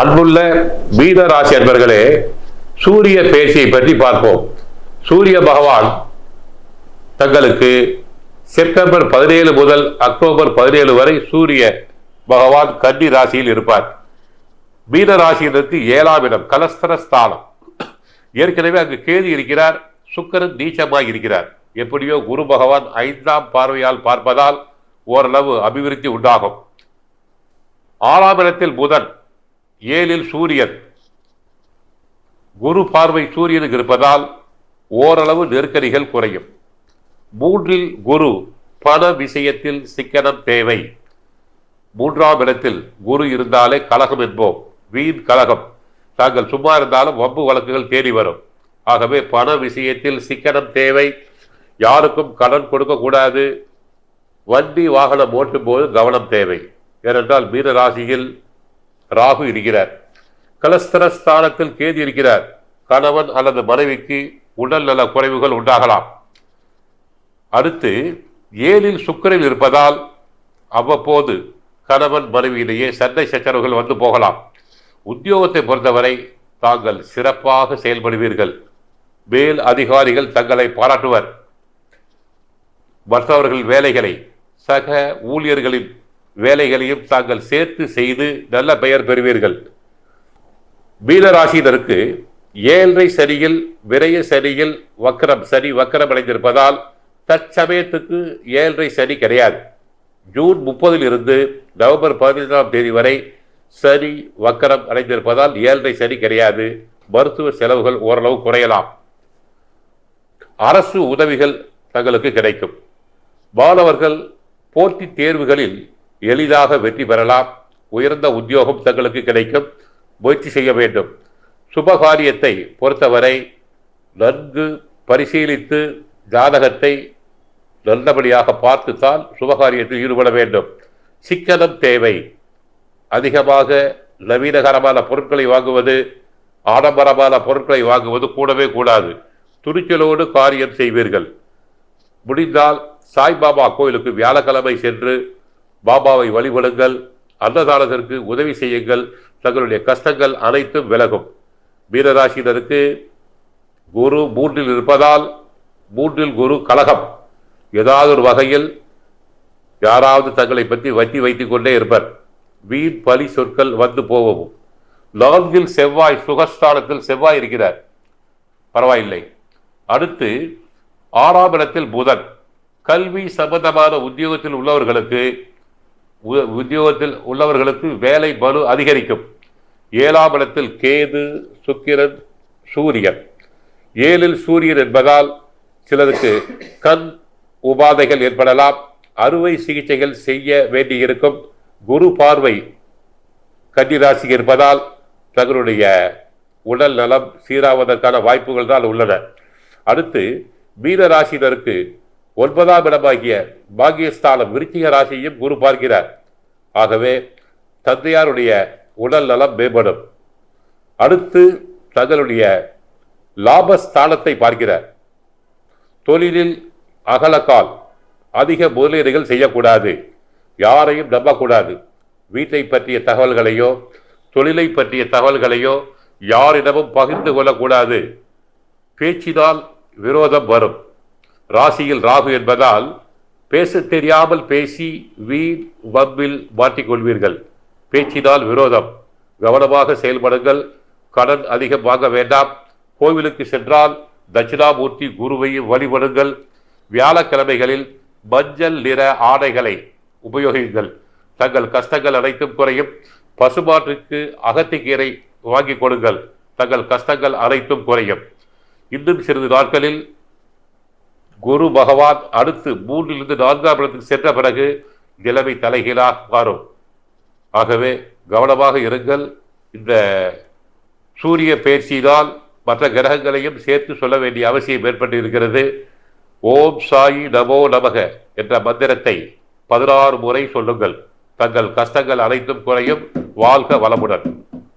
அன்புள்ள பீத ராசி அன்பர்களே சூரிய பேச்சியை பற்றி பார்ப்போம். சூரிய பகவான் தங்களுக்கு செப்டம்பர் பதினேழு முதல் அக்டோபர் பதினேழு வரை சூரிய பகவான் கன்னி ராசியில் இருப்பார். மீன ராசியினருக்கு ஏழாம் இடம் கலஸ்தர ஸ்தானம் ஏற்கனவே அங்கு கேது இருக்கிறார் சுக்கரன் நீச்சமாக இருக்கிறார். எப்படியோ குரு பகவான் ஐந்தாம் பார்வையால் பார்ப்பதால் ஓரளவு அபிவிருத்தி உண்டாகும். ஆறாம் இடத்தில் புதன் ஏழில் சூரியன். குரு பார்வை சூரியனுக்கு இருப்பதால் ஓரளவு நெருக்கடிகள் குறையும். மூன்றில் குரு பண விஷயத்தில் சிக்கனம் தேவை. மூன்றாம் இடத்தில் குரு இருந்தாலே கலகம் என்போம். வீண் கலகம். தாங்கள் சும்மா இருந்தாலும் வம்பு வழக்குகள் தேடி வரும். ஆகவே பண விஷயத்தில் சிக்கனம் தேவை. யாருக்கும் கடன் கொடுக்கக்கூடாது வண்டி வாகனம் ஓட்டும் போது கவனம் தேவை. ஏனென்றால் மீன ராசியில் ராகு இருக்கிறார். கலஸ்தர ஸ்தானத்தில் கேது இருக்கிறார். கணவன் அல்லது மனைவிக்கு உடல் நல குறைவுகள் உண்டாகலாம். அடுத்து ஏழில் சுக்கரில் இருப்பதால் அவ்வப்போது கணவன் மனைவியிலேயே சண்டை சச்சரவுகள் வந்து போகலாம். உத்தியோகத்தை பொறுத்தவரை தாங்கள் சிறப்பாக செயல்படுவீர்கள். மேல் அதிகாரிகள் தங்களை பாராட்டுவர். மற்றவர்கள் வேலைகளை சக ஊழியர்களின் வேலைகளையும் தாங்கள் சேர்த்து செய்து நல்ல பெயர் பெறுவீர்கள். மீனராசினருக்கு ஏழரை சரியில் விரைய சனியில் வக்கரம் சரி வக்கரம் அடைந்திருப்பதால் தற்சமயத்துக்கு ஏழரை சனி கிடையாது. ஜூன் முப்பதில் இருந்து நவம்பர் பதினைந்தாம் தேதி வரை சனி வக்கரம் அடைந்திருப்பதால் ஏழரை சரி கிடையாது. மருத்துவ செலவுகள் ஓரளவு குறையலாம். அரசு உதவிகள் தங்களுக்கு கிடைக்கும். மாணவர்கள் போட்டித் தேர்வுகளில் எளிதாக வெற்றி பெறலாம். உயர்ந்த உத்தியோகம் தங்களுக்கு கிடைக்கும். முயற்சி செய்ய வேண்டும். சுபகாரியத்தை பொறுத்தவரை நன்கு பரிசீலித்து ஜாதகத்தை நல்லபடியாக பார்த்துத்தான் சுபகாரியத்தில் ஈடுபட வேண்டும். சிக்கனம் தேவை. அதிகமாக நவீனகரமான பொருட்களை வாங்குவது ஆடம்பரமான பொருட்களை வாங்குவது கூடவே கூடாது. துணிச்சலோடு காரியம் செய்வீர்கள். முடிந்தால் சாய்பாபா கோயிலுக்கு வியாழக்கிழமை சென்று பாபாவை வழிபடுங்கள் அன்னதானத்திற்கு உதவி செய்யுங்கள் தங்களுடைய கஷ்டங்கள் அனைத்தும் விலகும். மீனராசினருக்கு குரு மூன்றில் இருப்பதால் மூன்றில் குரு கலகம். ஏதாவது ஒரு வகையில் யாராவது தங்களை பற்றி வட்டி வைத்துக் கொண்டே இருப்பர். வீண் பலி சொற்கள் வந்து போகவும் நான்கில் செவ்வாய் சுகஸ்தானத்தில் செவ்வாய் இருக்கிறார். பரவாயில்லை. அடுத்து ஆறாம் இடத்தில் புதன். கல்வி சம்பந்தமான உத்தியோகத்தில் உள்ளவர்களுக்கு உத்தியோகத்தில் உள்ளவர்களுக்கு வேலை பலு அதிகரிக்கும். ஏழாம் இடத்தில் கேது சுக்கிரன் சூரியன். ஏழில் சூரியன் என்பதால் சிலருக்கு கண் உபாதைகள் ஏற்படலாம். அறுவை சிகிச்சைகள் செய்ய வேண்டியிருக்கும். குரு பார்வை கன்னிராசி இருப்பதால் தங்களுடைய உடல் நலம் சீராவதற்கான வாய்ப்புகள் தான் உள்ளன. அடுத்து மீனராசினருக்கு ஒன்பதாம் இடமாகிய பாகியஸ்தானம் விருச்சிக ராசியையும் குரு பார்க்கிறார். ஆகவே தந்தையாருடைய உடல் நலம் மேம்படும். அடுத்து தங்களுடைய லாபஸ்தானத்தை பார்க்கிறார். தொழிலில் அகலக்கால் அதிக முதலீடுகள் செய்யக்கூடாது. யாரையும் நம்பக்கூடாது. வீட்டை பற்றிய தகவல்களையோ தொழிலை பற்றிய தகவல்களையோ யாரிடமும் பகிர்ந்து கொள்ளக்கூடாது. பேச்சினால் விரோதம் வரும். ராசியில் ராகு என்பதால் பேசத் தெரியாமல் பேசி வீண் வம்பில் மாட்டிக்கொள்வீர்கள். பேச்சினால் விரோதம். கவனமாக செயல்படுங்கள். கடன் அதிகம் வாங்க வேண்டாம். கோவிலுக்கு சென்றால் தட்சிணாமூர்த்தி குருவையும் வழிபடுங்கள். வியாழக்கிழமைகளில் மஞ்சள் நிற ஆடைகளை உபயோகிங்கள் தங்கள் கஷ்டங்கள் அனைத்தும் குறையும். பசுமாற்றுக்கு அகத்திக்கீரை வாங்கி கொடுங்கள். தங்கள் கஷ்டங்கள் அனைத்தும் குறையும். இன்னும் சிறிது நாட்களில் குரு பகவான் அடுத்து மூன்றிலிருந்து நான்காம் இடத்துக்கு சென்ற பிறகு நிலைமை தலைகீழாக மாறும். ஆகவே கவனமாக இருங்கள். இந்த சூரிய பயிற்சியினால் மற்ற கிரகங்களையும் சேர்த்து சொல்ல வேண்டிய அவசியம் ஏற்பட்டு இருக்கிறது ஓம் சாயி நமோ நமக என்ற மந்திரத்தை பதினாறு முறை சொல்லுங்கள். தங்கள் கஷ்டங்கள் அனைத்தும் குறையும். வாழ்க வளமுடன்.